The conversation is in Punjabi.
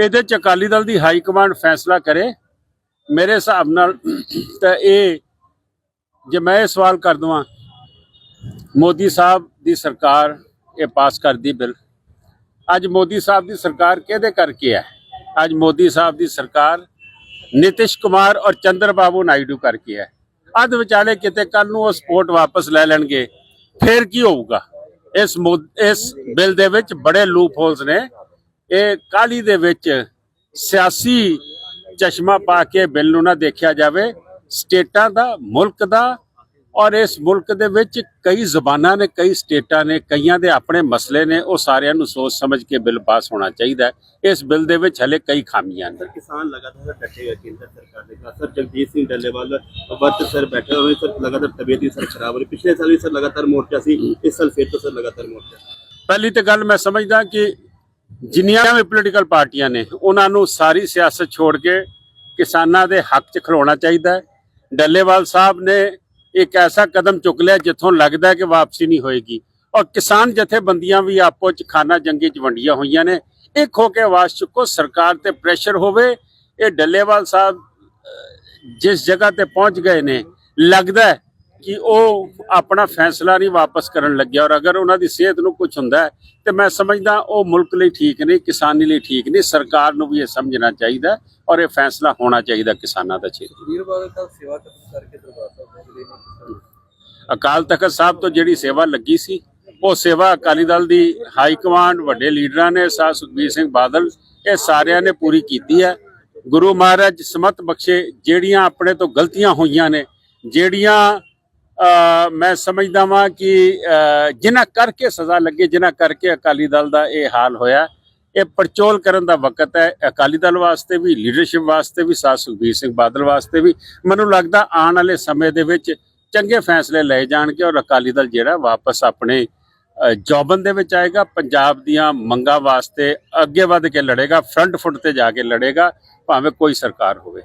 ਇਹਦੇ ਚ ਅਕਾਲੀ ਦਲ ਦੀ ਹਾਈ ਕਮਾਂਡ ਫੈਸਲਾ ਕਰੇ, ਮੇਰੇ ਹਿਸਾਬ ਨਾਲ ਤਾਂ ਇਹ, ਜੇ ਮੈਂ ਇਹ ਸਵਾਲ ਕਰ ਦਵਾਂ, ਮੋਦੀ ਸਾਹਿਬ ਦੀ ਸਰਕਾਰ ਇਹ ਪਾਸ ਕਰਦੀ ਬਿੱਲ। ਅੱਜ ਮੋਦੀ ਸਾਹਿਬ ਦੀ ਸਰਕਾਰ ਕਿਹਦੇ ਕਰਕੇ ਹੈ? ਅੱਜ ਮੋਦੀ ਸਾਹਿਬ ਦੀ ਸਰਕਾਰ ਨਿਤਿਸ਼ ਕੁਮਾਰ ਔਰ ਚੰਦਰ ਬਾਬੂ ਨਾਇਡੂ ਕਰਕੇ ਹੈ। ਅੱਧ ਵਿਚਾਲੇ ਕਿਤੇ ਕੱਲ ਨੂੰ ਉਹ ਸਪੋਰਟ ਵਾਪਸ ਲੈ ਲੈਣਗੇ, ਫਿਰ ਕੀ ਹੋਊਗਾ? ਇਸ ਮੁੱਦ- ਇਸ ਬਿੱਲ ਦੇ ਵਿੱਚ ਬੜੇ ਲੂਪ ਹੋਲਸ ਨੇ। ਇਹ ਕਾਲੀ ਦੇ ਵਿੱਚ ਸਿਆਸੀ ਚਸ਼ਮਾ ਪਾ ਕੇ ਬਿੱਲ ਨੂੰ ਨਾ ਦੇਖਿਆ ਜਾਵੇ ਸਟੇਟਾਂ ਦਾ ਮੁਲਕ ਦਾ ਔਰ ਇਸ ਮੁਲਕ ਦੇ ਵਿੱਚ ਕਈ ਜ਼ਬਾਨਾਂ ਨੇ ਕਈ ਸਟੇਟਾਂ ਨੇ ਕਈਆਂ ਦੇ ਆਪਣੇ ਮਸਲੇ ਨੇ ਉਹ ਸਾਰਿਆਂ ਨੂੰ ਸੋਚ ਸਮਝ ਕੇ ਬਿੱਲ ਪਾਸ ਹੋਣਾ ਚਾਹੀਦਾ ਹੈ। ਇਸ ਬਿੱਲ ਦੇ ਵਿੱਚ ਹਲੇ ਕਈ ਖਾਮੀਆਂ ਨੇ। ਕਿਸਾਨ ਲਗਾਤਾਰ ਡਟੇ ਹੋਏ ਕੇਂਦਰ ਸਰਕਾਰ ਦੇ ਖਿਲਾਫ ਸਰ ਜਗਜੀਤ ਸਿੰਘ ਡੱਲੇਵਾਲ ਵਰਤ ਸਰ ਬੈਠੇ ਹੋਏ ਸਰ ਲਗਾਤਾਰ ਤਬੀਅਤ ਵੀ ਸਰ ਖਰਾਬ ਹੋ ਰਹੀ। ਪਿਛਲੇ ਸਾਲ ਵੀ ਸਰ ਲਗਾਤਾਰ ਮੋਰਚਾ ਸੀ ਇਸ ਸਾਲ ਫਿਰ ਤੋਂ ਸਰ ਲਗਾਤਾਰ ਮੋਰਚਾ। ਪਹਿਲੀ ਤੇ ਗੱਲ ਮੈਂ ਸਮਝਦਾ ਕਿ ਜਿੰਨੀਆਂ ਵੀ ਪੋਲੀਟੀਕਲ ਪਾਰਟੀਆਂ ਨੇ, ਉਹਨਾਂ ਨੂੰ ਸਾਰੀ ਸਿਆਸਤ ਛੋੜ ਕੇ ਕਿਸਾਨਾਂ ਦੇ ਹੱਕ 'ਚ ਖਲੋਣਾ ਚਾਹੀਦਾ ਹੈ। ਡੱਲੇਵਾਲ ਸਾਹਿਬ ਨੇ ਇੱਕ ਐਸਾ ਕਦਮ ਚੁੱਕ ਲਿਆ ਜਿੱਥੋਂ ਲੱਗਦਾ ਹੈ ਕਿ ਵਾਪਸੀ ਨਹੀਂ ਹੋਏਗੀ। ਔਰ ਕਿਸਾਨ ਜਥੇਬੰਦੀਆਂ ਵੀ ਆਪੋ 'ਚ ਖਾਨਾ ਜੰਗੀ 'ਚ ਵੰਡੀਆਂ ਹੋਈਆਂ ਨੇ। ਇੱਕ ਹੋ ਕੇ ਆਵਾਜ਼ ਚੁੱਕੋ, ਸਰਕਾਰ ਤੇ ਪ੍ਰੈਸ਼ਰ ਹੋਵੇ, ਇਹ ਡੱਲੇਵਾਲ ਸਾਹਿਬ ਜਿਸ ਜਗ੍ਹਾ ਤੇ ਪਹੁੰਚ ਗਏ ਨੇ, ਲੱਗਦਾ ਹੈ ਕਿ ਉਹ ਆਪਣਾ ਫੈਸਲਾ ਨਹੀਂ ਵਾਪਸ ਕਰਨ ਲੱਗਿਆ ਔਰ ਅਗਰ ਉਹਨਾਂ ਦੀ ਸਿਹਤ ਨੂੰ ਕੁਝ ਹੁੰਦਾ ਤੇ ਮੈਂ ਸਮਝਦਾ ਉਹ ਮੁਲਕ ਲਈ ਠੀਕ ਨਹੀਂ ਕਿਸਾਨੀ ਲਈ ਠੀਕ ਨਹੀਂ ਸਰਕਾਰ ਨੂੰ ਵੀ ਇਹ ਸਮਝਣਾ ਚਾਹੀਦਾ ਔਰ ਇਹ ਫੈਸਲਾ ਹੋਣਾ ਚਾਹੀਦਾ ਕਿਸਾਨਾਂ ਦਾ ਛੇਤੀ। ਵੀਰਵਾਰ ਦਾ ਸੇਵਾ ਖਤਮ ਕਰਕੇ ਦਰਬਾਰ ਸਾਹਿਬ ਅਗਲੇ ਨੇ ਅਕਾਲ ਤਖਤ ਸਾਹਿਬ ਤੋਂ ਜਿਹੜੀ ਸੇਵਾ ਲੱਗੀ ਸੀ ਉਹ ਸੇਵਾ ਅਕਾਲੀ ਦਲ ਦੀ ਹਾਈ ਕਮਾਂਡ ਵੱਡੇ ਲੀਡਰਾਂ ਨੇ ਸਾ ਸੁਖਬੀਰ ਸਿੰਘ ਬਾਦਲ ਇਹ ਸਾਰਿਆਂ ਨੇ ਪੂਰੀ ਕੀਤੀ ਹੈ। ਗੁਰੂ ਮਹਾਰਾਜ ਸਮਤ ਬਖਸ਼ੇ ਜਿਹੜੀਆਂ ਆਪਣੇ ਤੋਂ ਗਲਤੀਆਂ ਹੋਈਆਂ ਨੇ ਜਿਹੜੀਆਂ ਮੈਂ ਸਮਝਦਾ ਵਾਂ ਕਿ ਅ, ਜਿਨ੍ਹਾਂ ਕਰਕੇ ਸਜ਼ਾ ਲੱਗੇ ਜਿਨ੍ਹਾਂ ਕਰਕੇ ਅਕਾਲੀ ਦਲ ਦਾ ਇਹ ਹਾਲ ਹੋਇਆ ਇਹ ਪਰਚੋਲ ਕਰਨ ਦਾ ਵਕਤ ਹੈ। ਅਕਾਲੀ ਦਲ ਵਾਸਤੇ ਵੀ ਲੀਡਰਸ਼ਿਪ ਵਾਸਤੇ ਵੀ ਸਾ ਸੁਖਬੀਰ ਸਿੰਘ ਬਾਦਲ ਵਾਸਤੇ ਵੀ ਮੈਨੂੰ ਲੱਗਦਾ ਆਉਣ ਵਾਲੇ ਸਮੇਂ ਦੇ ਵਿੱਚ ਚੰਗੇ ਫੈਸਲੇ ਲਏ ਜਾਣਗੇ ਔਰ ਅਕਾਲੀ ਦਲ ਜਿਹੜਾ ਵਾਪਸ ਆਪਣੇ ਅ, ਜੌਬਨ ਦੇ ਵਿੱਚ ਆਏਗਾ ਪੰਜਾਬ ਦੀਆਂ ਮੰਗਾਂ ਵਾਸਤੇ ਅੱਗੇ ਵੱਧ ਕੇ ਲੜੇਗਾ ਫਰੰਟ ਫੁੱਟ ਤੇ ਜਾ ਕੇ ਲੜੇਗਾ ਭਾਵੇਂ ਕੋਈ ਸਰਕਾਰ ਹੋਵੇ।